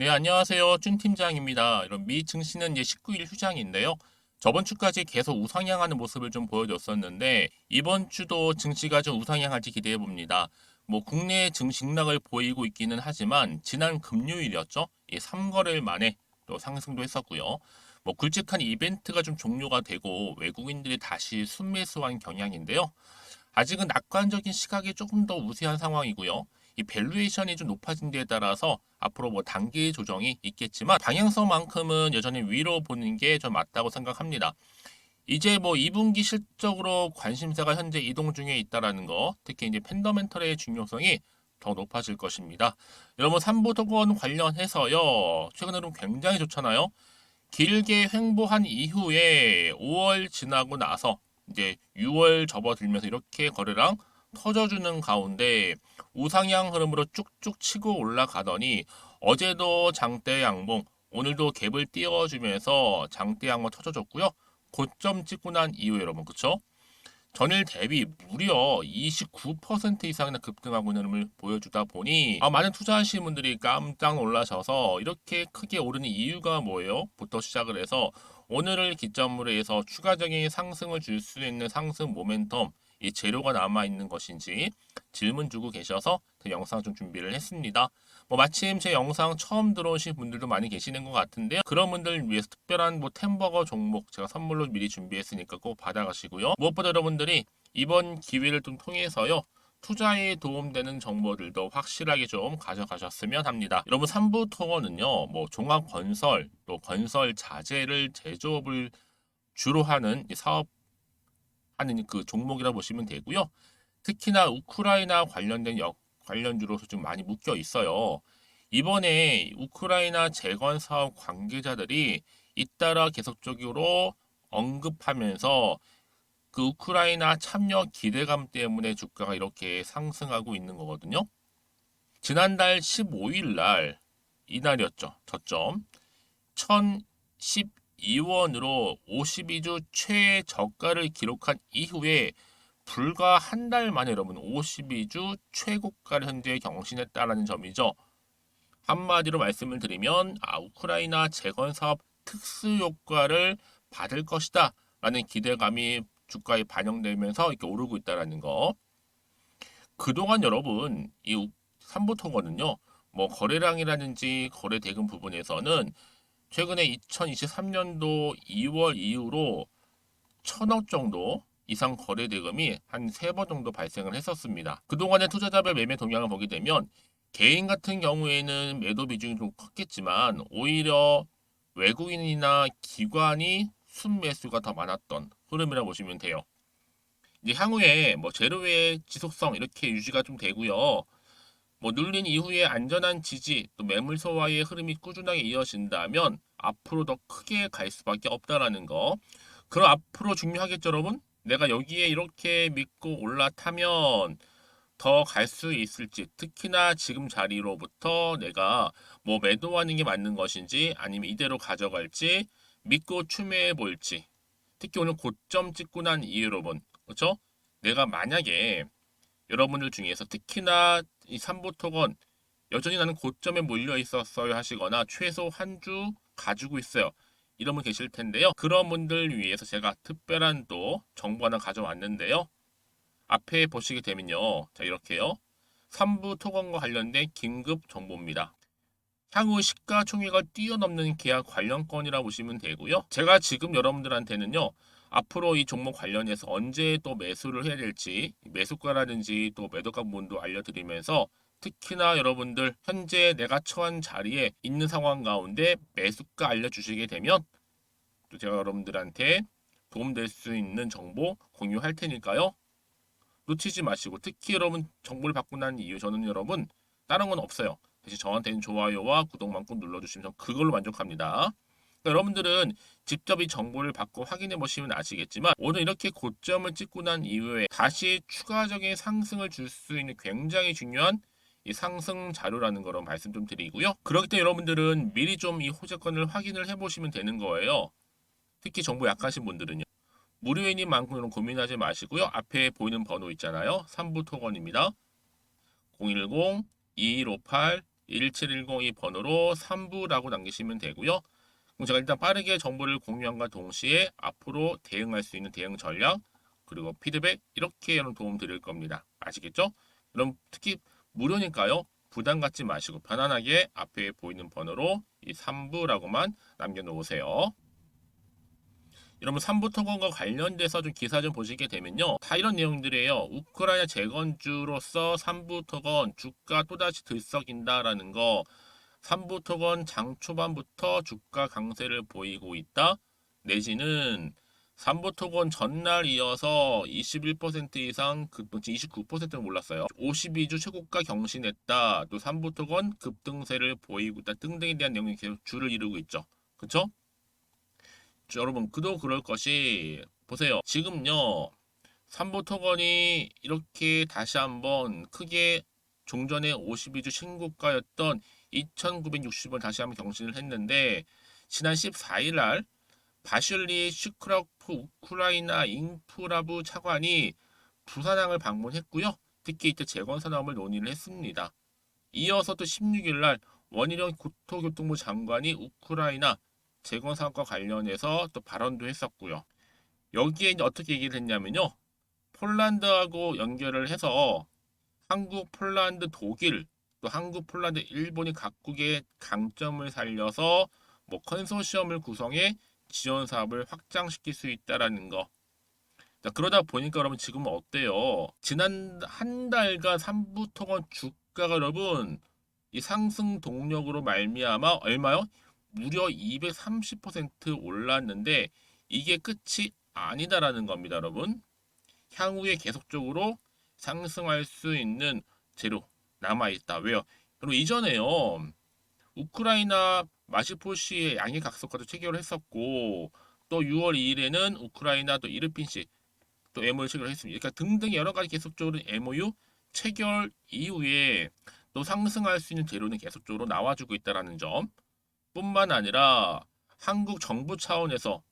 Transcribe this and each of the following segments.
네, 안녕하세요. 준 팀장입니다. 이런 미 증시는 이제 19일 휴장인데요. 저번 주까지 계속 우상향하는 모습을 좀 보여줬었는데 이번 주도 증시가 좀 우상향할지 기대해 봅니다. 뭐 국내 증시락을 보이고 있기는 하지만 지난 금요일이었죠. 이 3거래일 만에 또 상승도 했었고요. 뭐 굵직한 이벤트가 좀 종료가 되고 외국인들이 다시 순매수한 경향인데요. 아직은 낙관적인 시각이 조금 더 우세한 상황이고요. 이 밸류에이션이 좀 높아진 데에 따라서 앞으로 뭐 단기 조정이 있겠지만 방향성만큼은 여전히 위로 보는 게 좀 맞다고 생각합니다. 이제 뭐 2분기 실적으로 관심사가 현재 이동 중에 있다라는 거, 특히 이제 팬더멘털의 중요성이 더 높아질 것입니다. 여러분 3부 토건 관련해서요. 최근에는 굉장히 좋잖아요. 길게 횡보한 이후에 5월 지나고 나서 이제 6월 접어들면서 이렇게 거래량 터져주는 가운데 우상향 흐름으로 쭉쭉 치고 올라가더니 어제도 장대 양봉, 오늘도 갭을 띄워주면서 장대 양봉 터져줬고요. 고점 찍고 난 이후에 여러분 그쵸? 전일 대비 무려 29% 이상이나 급등하고 있는 흐름을 보여주다 보니 아, 많은 투자하시는 분들이 깜짝 놀라셔서 이렇게 크게 오르는 이유가 뭐예요? 부터 시작을 해서 오늘을 기점으로 해서 추가적인 상승을 줄 수 있는 상승 모멘텀 이 재료가 남아 있는 것인지 질문 주고 계셔서 그 영상 좀 준비를 했습니다. 뭐 마침 제 영상 처음 들어오신 분들도 많이 계시는 것 같은데요. 그런 분들 위해서 특별한 뭐 템버거 종목 제가 선물로 미리 준비했으니까 꼭 받아가시고요. 무엇보다 여러분들이 이번 기회를 좀 통해서요. 투자에 도움되는 정보들도 확실하게 좀 가져가셨으면 합니다. 여러분 3부 통어는요. 뭐 종합 건설 또 건설 자재를 제조업을 주로 하는 이 사업 하는 그 종목이라 보시면 되고요. 특히나 우크라이나 관련된 역 관련주로서 좀 많이 묶여 있어요. 이번에 우크라이나 재건 사업 관계자들이 잇따라 계속적으로 언급하면서 그 우크라이나 참여 기대감 때문에 주가가 이렇게 상승하고 있는 거거든요. 지난달 15일 날 이날이었죠. 저점 1012원으로 52주 최저가를 기록한 이후에 불과 한 달 만에 여러분 52주 최고가를 현재 경신했다라는 점이죠. 한마디로 말씀을 드리면 아 우크라이나 재건 사업 특수 효과를 받을 것이다 라는 기대감이 주가에 반영되면서 이렇게 오르고 있다라는 거. 그동안 여러분 이 삼부토거는요. 뭐 거래량이라든지 거래 대금 부분에서는 최근에 2023년도 2월 이후로 천억 정도 이상 거래 대금이 한 세 번 정도 발생을 했었습니다. 그동안의 투자자별 매매 동향을 보게 되면 개인 같은 경우에는 매도 비중이 좀 컸겠지만 오히려 외국인이나 기관이 순매수가 더 많았던 흐름이라 고 보시면 돼요. 이제 향후에 뭐 제로의 지속성 이렇게 유지가 좀 되고요. 뭐 눌린 이후에 안전한 지지 또 매물소와의 흐름이 꾸준하게 이어진다면 앞으로 더 크게 갈 수밖에 없다라는 거. 그럼 앞으로 중요하겠죠, 여러분? 내가 여기에 이렇게 믿고 올라타면 더 갈 수 있을지, 특히나 지금 자리로부터 내가 뭐 매도하는 게 맞는 것인지 아니면 이대로 가져갈지 믿고 추매해 볼지. 특히 오늘 고점 찍고 난 이후 여러분, 그렇죠? 내가 만약에 여러분들 중에서 특히나 이 삼보토건 여전히 나는 고점에 몰려 있었어요 하시거나 최소 한 주 가지고 있어요. 이런 분 계실 텐데요. 그런 분들 위해서 제가 특별한 또 정보 하나 가져왔는데요. 앞에 보시게 되면요. 자, 이렇게요. 3부 토건과 관련된 긴급 정보입니다. 향후 시가총액을 뛰어넘는 계약 관련 건이라 보시면 되고요. 제가 지금 여러분들한테는요. 앞으로 이 종목 관련해서 언제 또 매수를 해야 될지 매수가라든지 또 매도가 부분도 알려드리면서 특히나 여러분들 현재 내가 처한 자리에 있는 상황 가운데 매수가 알려주시게 되면 또 제가 여러분들한테 도움될 수 있는 정보 공유할 테니까요. 놓치지 마시고 특히 여러분 정보를 받고 난 이후 저는 여러분 다른 건 없어요. 대신 저한테는 좋아요와 구독만 꼭 눌러주시면 그걸로 만족합니다. 여러분들은 직접 이 정보를 받고 확인해 보시면 아시겠지만 오늘 이렇게 고점을 찍고 난 이후에 다시 추가적인 상승을 줄 수 있는 굉장히 중요한 이 상승 자료라는 거로 말씀 좀 드리고요. 그렇기 때문에 여러분들은 미리 좀 이 호재권을 확인을 해보시면 되는 거예요. 특히 정보 약하신 분들은요. 무료인인 만큼은 고민하지 마시고요. 앞에 보이는 번호 있잖아요. 3부 토건입니다. 010-2158 1710이 번호로 3부라고 남기시면 되고요. 제가 일단 빠르게 정보를 공유함과 동시에 앞으로 대응할 수 있는 대응 전략 그리고 피드백 이렇게 여러분 도움 드릴 겁니다. 아시겠죠? 그럼 특히 무료니까요. 부담 갖지 마시고 편안하게 앞에 보이는 번호로 이 3부라고만 남겨놓으세요. 여러분 3부 토건과 관련돼서 좀 기사 좀 보시게 되면요. 다 이런 내용들이에요. 우크라이나 재건주로서 3부 토건 주가 또다시 들썩인다라는 거. 3부 토건 장 초반부터 주가 강세를 보이고 있다. 내지는 3부 토건 전날 이어서 21% 이상 급등치 29%는 올랐어요. 52주 최고가 경신했다. 또 3부 토건 급등세를 보이고 있다. 등등에 대한 내용이 계속 줄을 이루고 있죠. 그쵸? 여러분 그도 그럴 것이 보세요. 지금요. 3부 토건이 이렇게 다시 한번 크게 종전의 52주 신고가였던 2,960원 다시 한번 경신을 했는데 지난 14일 날 바슐리 슈크라프 우크라이나 인프라부 차관이 부산항을 방문했고요. 특히 이때 재건 산업을 논의를 했습니다. 이어서 또 16일 날 원희룡 국토교통부 장관이 우크라이나 재건 사업과 관련해서 또 발언도 했었고요. 여기에 이제 어떻게 얘기를 했냐면요. 폴란드하고 연결을 해서 한국, 폴란드, 독일, 또 한국, 폴란드, 일본이 각국의 강점을 살려서 뭐 컨소시엄을 구성해 지원 사업을 확장시킬 수 있다라는 거. 자, 그러다 보니까 여러분 지금은 어때요? 지난 한 달간 3부 토건 주가가 여러분 이 상승 동력으로 말미암아 얼마요? 무려 230% 올랐는데 이게 끝이 아니다라는 겁니다, 여러분. 향후에 계속적으로 상승할 수 있는 재료 남아 있다. 왜요? 그리고 이전에요. 우크라이나 마시포시의 양해 각서까지 체결을 했었고 또 6월 2일에는 우크라이나 또 이르핀시 또 MOU 체결을 했습니다. 그러니까 등등 여러 가지 계속적으로 MOU 체결 이후에 또 상승할 수 있는 재료는 계속적으로 나와주고 있다라는 점. 뿐만 아니라 한국 정부 차원에서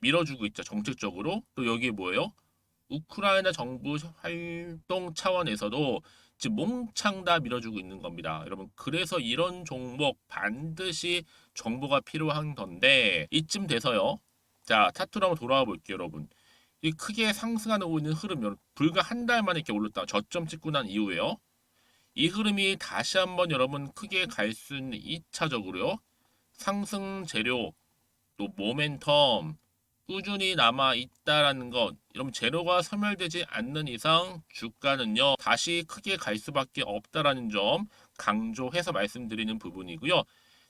밀어주고 있죠. 정책적으로. 또 여기 뭐예요? 우크라이나 정부 활동 차원에서도 지금 몽창 다 밀어주고 있는 겁니다. 여러분 그래서 이런 종목 반드시 정보가 필요한 건데 이쯤 돼서요. 자 차트로 한번 돌아와 볼게요, 여러분. 이 크게 상승하고 있는 흐름, 여러분 불과 한 달 만에 이렇게 올랐다 저점 찍고 난 이후에요. 이 흐름이 다시 한번 여러분 크게 갈수 있는 2차적으로요. 상승 재료 또 모멘텀 꾸준히 남아 있다라는 것 여러분 재료가 소멸되지 않는 이상 주가는요 다시 크게 갈 수밖에 없다라는 점 강조해서 말씀드리는 부분이고요.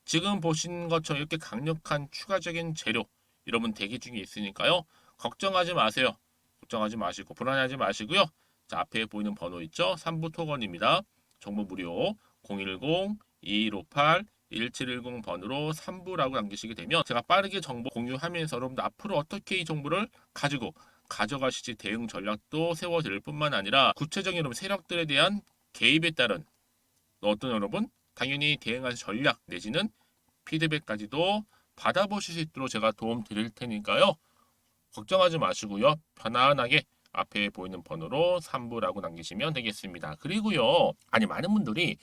지금 보신 것처럼 이렇게 강력한 추가적인 재료 여러분 대기 중에 있으니까요. 걱정하지 마세요. 걱정하지 마시고 불안하지 마시고요. 자 앞에 보이는 번호 있죠? 3부 토건입니다. 정보 무료. 010 2158 1710번으로 3부라고 남기시게 되면 제가 빠르게 정보 공유하면서 여러분들 앞으로 어떻게 이 정보를 가지고 가져가실지 대응 전략도 세워드릴 뿐만 아니라 구체적인 여러분 세력들에 대한 개입에 따른 어떤 여러분 당연히 대응할 전략 내지는 피드백까지도 받아보실 수 있도록 제가 도움 드릴 테니까요. 걱정하지 마시고요. 편안하게 앞에 보이는 번호로 3부라고 남기시면 되겠습니다. 그리고요. 아니 많은 분들이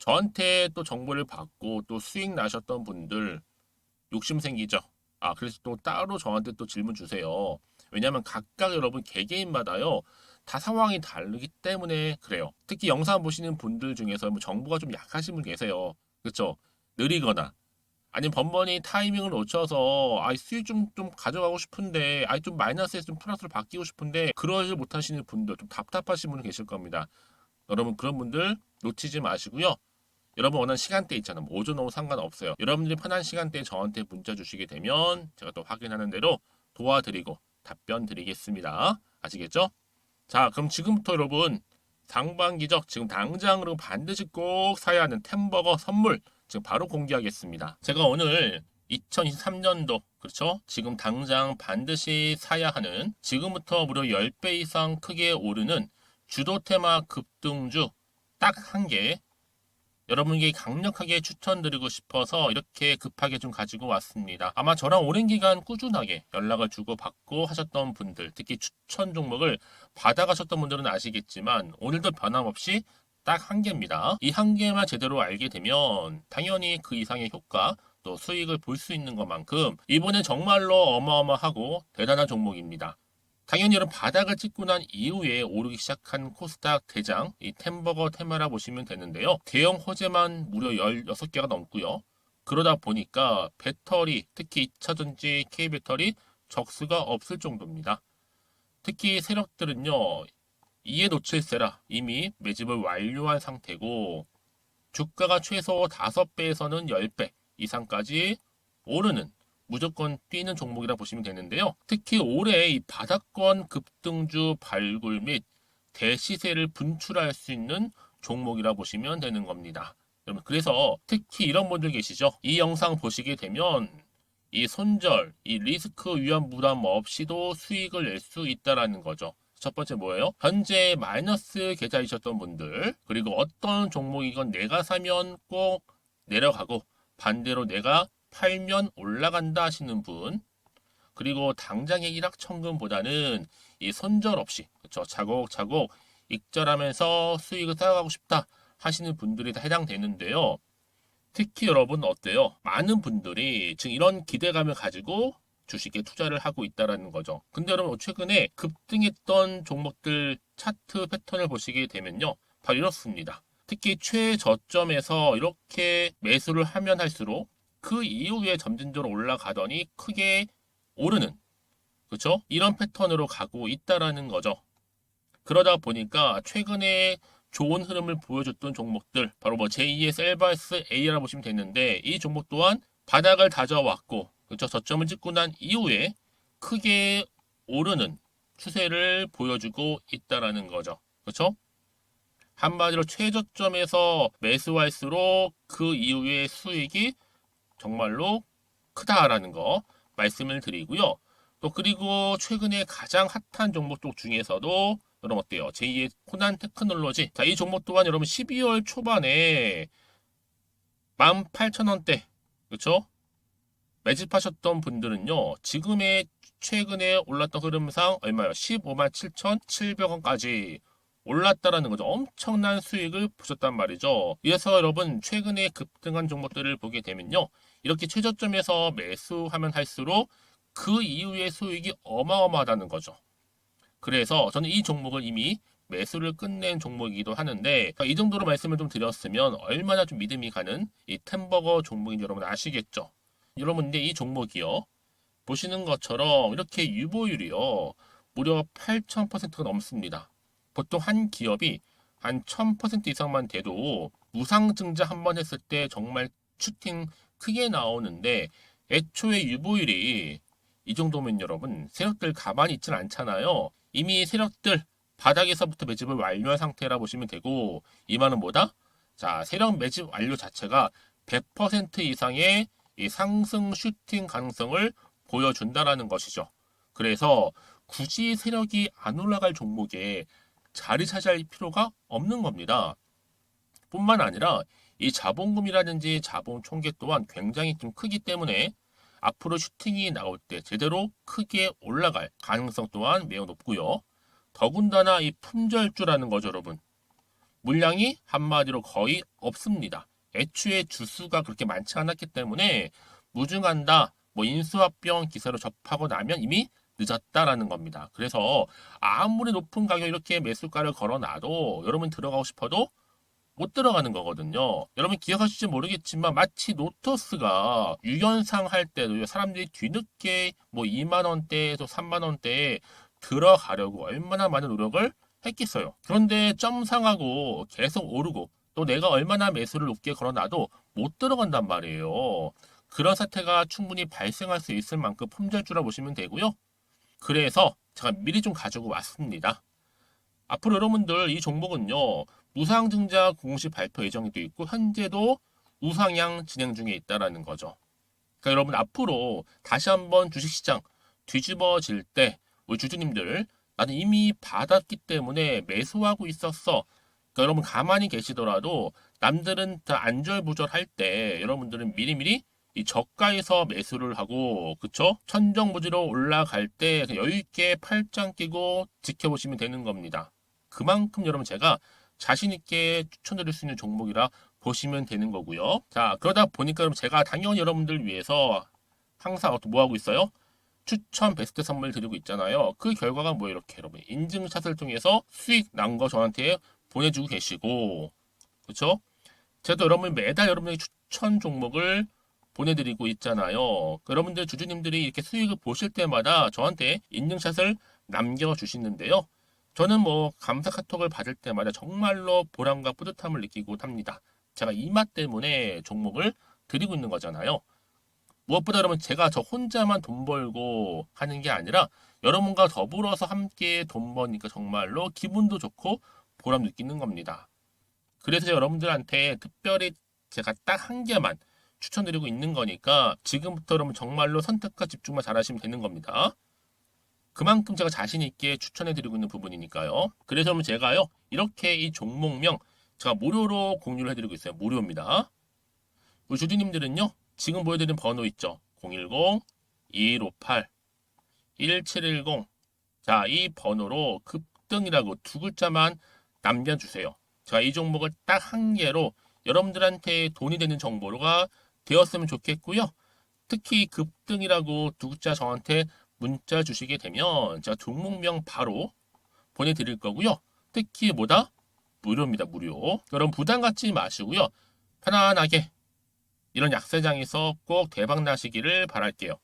저한테 또 정보를 받고 또 수익 나셨던 분들 욕심 생기죠. 아, 그래서 또 따로 저한테 또 질문 주세요. 왜냐하면 각각 여러분 개개인마다요. 다 상황이 다르기 때문에 그래요. 특히 영상 보시는 분들 중에서 뭐 정보가 좀 약하신 분 계세요. 그렇죠? 느리거나 아니면 번번이 타이밍을 놓쳐서 아 수익 좀 좀 가져가고 싶은데 아니 좀 마이너스에서 좀 플러스로 바뀌고 싶은데 그러지 못하시는 분들 좀 답답하신 분이 계실 겁니다. 여러분 그런 분들 놓치지 마시고요. 여러분 원하는 시간대 있잖아요. 뭐 오전 오후 상관없어요. 여러분들이 편한 시간대에 저한테 문자 주시게 되면 제가 또 확인하는 대로 도와드리고 답변 드리겠습니다. 아시겠죠? 자, 그럼 지금부터 여러분 상반기적 지금 당장으로 반드시 꼭 사야 하는 템버거 선물 지금 바로 공개하겠습니다. 제가 오늘 2023년도 그렇죠? 지금 당장 반드시 사야 하는 지금부터 무려 10배 이상 크게 오르는 주도 테마 급등주 딱 한 개 여러분에게 강력하게 추천드리고 싶어서 이렇게 급하게 좀 가지고 왔습니다. 아마 저랑 오랜 기간 꾸준하게 연락을 주고받고 하셨던 분들, 특히 추천 종목을 받아가셨던 분들은 아시겠지만 오늘도 변함없이 딱 한 개입니다. 이 한 개만 제대로 알게 되면 당연히 그 이상의 효과 또 수익을 볼 수 있는 것만큼 이번엔 정말로 어마어마하고 대단한 종목입니다. 당연히 여러분 바닥을 찍고 난 이후에 오르기 시작한 코스닥 대장 이 템버거 테마라 보시면 되는데요. 대형 호재만 무려 16개가 넘고요. 그러다 보니까 배터리 특히 2차전지 K배터리 적수가 없을 정도입니다. 특히 세력들은요. 이에 놓칠세라 이미 매집을 완료한 상태고 주가가 최소 5배에서는 10배 이상까지 오르는 무조건 뛰는 종목이라 보시면 되는데요. 특히 올해 이 바닥권 급등주 발굴 및 대시세를 분출할 수 있는 종목이라 보시면 되는 겁니다. 여러분 그래서 특히 이런 분들 계시죠. 이 영상 보시게 되면 이 손절, 이 리스크 위험 부담 없이도 수익을 낼 수 있다라는 거죠. 첫 번째 뭐예요? 현재 마이너스 계좌이셨던 분들 그리고 어떤 종목이건 내가 사면 꼭 내려가고 반대로 내가 팔면 올라간다 하시는 분 그리고 당장의 일확천금보다는 이 손절 없이 그렇죠 차곡차곡 익절하면서 수익을 쌓아가고 싶다 하시는 분들이 다 해당되는데요. 특히 여러분 어때요? 많은 분들이 지금 이런 기대감을 가지고 주식에 투자를 하고 있다라는 거죠. 근데 여러분 최근에 급등했던 종목들 차트 패턴을 보시게 되면요. 바로 이렇습니다. 특히 최저점에서 이렇게 매수를 하면 할수록 그 이후에 점진적으로 올라가더니 크게 오르는 그렇죠? 이런 패턴으로 가고 있다라는 거죠. 그러다 보니까 최근에 좋은 흐름을 보여줬던 종목들 바로 뭐 제2의 셀바스 A라 보시면 되는데 이 종목 또한 바닥을 다져왔고 그렇죠? 저점을 찍고 난 이후에 크게 오르는 추세를 보여주고 있다라는 거죠. 그렇죠? 한마디로 최저점에서 매수할수록 그 이후에 수익이 정말로 크다라는 거 말씀을 드리고요. 또 그리고 최근에 가장 핫한 종목 쪽 중에서도 여러분 어때요? 제2의 코난 테크놀로지. 자, 이 종목 또한 여러분 12월 초반에 18,000원대. 그렇죠? 매집하셨던 분들은요. 지금의 최근에 올랐던 흐름상 얼마요? 15만 7,700원까지 올랐다라는 거죠. 엄청난 수익을 보셨단 말이죠. 그래서 여러분 최근에 급등한 종목들을 보게 되면요. 이렇게 최저점에서 매수하면 할수록 그 이후의 수익이 어마어마하다는 거죠. 그래서 저는 이 종목을 이미 매수를 끝낸 종목이기도 하는데 이 정도로 말씀을 좀 드렸으면 얼마나 좀 믿음이 가는 이 템버거 종목인지 여러분 아시겠죠? 여러분 근데 이 종목이요. 보시는 것처럼 이렇게 유보율이요. 무려 8,000%가 넘습니다. 보통 한 기업이 한 1000% 이상만 돼도 무상증자 한 번 했을 때 정말 슈팅 크게 나오는데 애초에 유보율이 이 정도면 여러분 세력들 가만히 있진 않잖아요. 이미 세력들 바닥에서부터 매집을 완료한 상태라 보시면 되고 이만은 뭐다? 자 세력 매집 완료 자체가 100% 이상의 이 상승 슈팅 가능성을 보여준다라는 것이죠. 그래서 굳이 세력이 안 올라갈 종목에 자리 차지할 필요가 없는 겁니다. 뿐만 아니라 이 자본금이라든지 자본 총계 또한 굉장히 좀 크기 때문에 앞으로 슈팅이 나올 때 제대로 크게 올라갈 가능성 또한 매우 높고요. 더군다나 이 품절주라는 거죠, 여러분. 물량이 한마디로 거의 없습니다. 애초에 주수가 그렇게 많지 않았기 때문에 무증한다, 뭐 인수합병 기사로 접하고 나면 이미 늦었다라는 겁니다. 그래서 아무리 높은 가격 이렇게 매수가를 걸어놔도 여러분 들어가고 싶어도 못 들어가는 거거든요. 여러분 기억하실지 모르겠지만 마치 노토스가 유연상 할 때도 사람들이 뒤늦게 뭐 2만 원대에서 3만 원대에 들어가려고 얼마나 많은 노력을 했겠어요. 그런데 점상하고 계속 오르고 또 내가 얼마나 매수를 높게 걸어놔도 못 들어간단 말이에요. 그런 사태가 충분히 발생할 수 있을 만큼 품절주라 보시면 되고요. 그래서 제가 미리 좀 가지고 왔습니다. 앞으로 여러분들 이 종목은요. 무상증자 공식 발표 예정이 돼 있고 현재도 우상향 진행 중에 있다라는 거죠. 그러니까 여러분 앞으로 다시 한번 주식시장 뒤집어질 때 우리 주주님들 나는 이미 받았기 때문에 매수하고 있었어. 그러니까 여러분 가만히 계시더라도 남들은 다 안절부절할 때 여러분들은 미리미리 이 저가에서 매수를 하고 그쵸? 천정부지로 올라갈 때 여유 있게 팔짱 끼고 지켜보시면 되는 겁니다. 그만큼 여러분 제가 자신 있게 추천드릴 수 있는 종목이라 보시면 되는 거고요. 자 그러다 보니까 그럼 제가 당연히 여러분들 위해서 항상 뭐 하고 있어요? 추천 베스트 선물 드리고 있잖아요. 그 결과가 뭐 이렇게 여러분 인증샷을 통해서 수익 난 거 저한테 보내주고 계시고 그렇죠? 제가 여러분 매달 여러분에게 추천 종목을 보내드리고 있잖아요. 여러분들 주주님들이 이렇게 수익을 보실 때마다 저한테 인증샷을 남겨주시는데요. 저는 뭐 감사 카톡을 받을 때마다 정말로 보람과 뿌듯함을 느끼고 합니다. 제가 이 맛 때문에 종목을 드리고 있는 거잖아요. 무엇보다 여러분 제가 저 혼자만 돈 벌고 하는 게 아니라 여러분과 더불어서 함께 돈 버니까 정말로 기분도 좋고 보람 느끼는 겁니다. 그래서 여러분들한테 특별히 제가 딱 한 개만 추천드리고 있는 거니까 지금부터 여러분 정말로 선택과 집중만 잘하시면 되는 겁니다. 그만큼 제가 자신 있게 추천해 드리고 있는 부분이니까요. 그래서 제가요 이렇게 이 종목명 제가 무료로 공유를 해드리고 있어요. 무료입니다. 우리 주주님들은요 지금 보여드린 번호 있죠. 010-2158-1710 자, 이 번호로 급등이라고 두 글자만 남겨주세요. 자, 이 종목을 딱 한 개로 여러분들한테 돈이 되는 정보가 되었으면 좋겠고요. 특히 급등이라고 두 글자 저한테 문자 주시게 되면 제가 종목명 바로 보내드릴 거고요. 특히 뭐다? 무료입니다. 무료. 여러분 부담 갖지 마시고요. 편안하게 이런 약세장에서 꼭 대박 나시기를 바랄게요.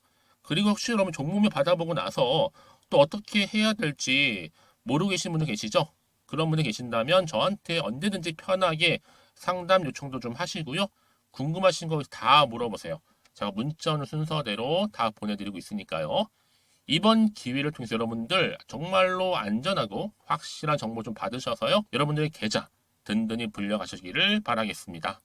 그리고 혹시 여러분 종목명 받아보고 나서 또 어떻게 해야 될지 모르고 계신 분들 계시죠? 그런 분들 계신다면 저한테 언제든지 편하게 상담 요청도 좀 하시고요. 궁금하신 거 다 물어보세요. 제가 문자 오는 순서대로 다 보내드리고 있으니까요. 이번 기회를 통해서 여러분들 정말로 안전하고 확실한 정보 좀 받으셔서요. 여러분들의 계좌 든든히 불려가시기를 바라겠습니다.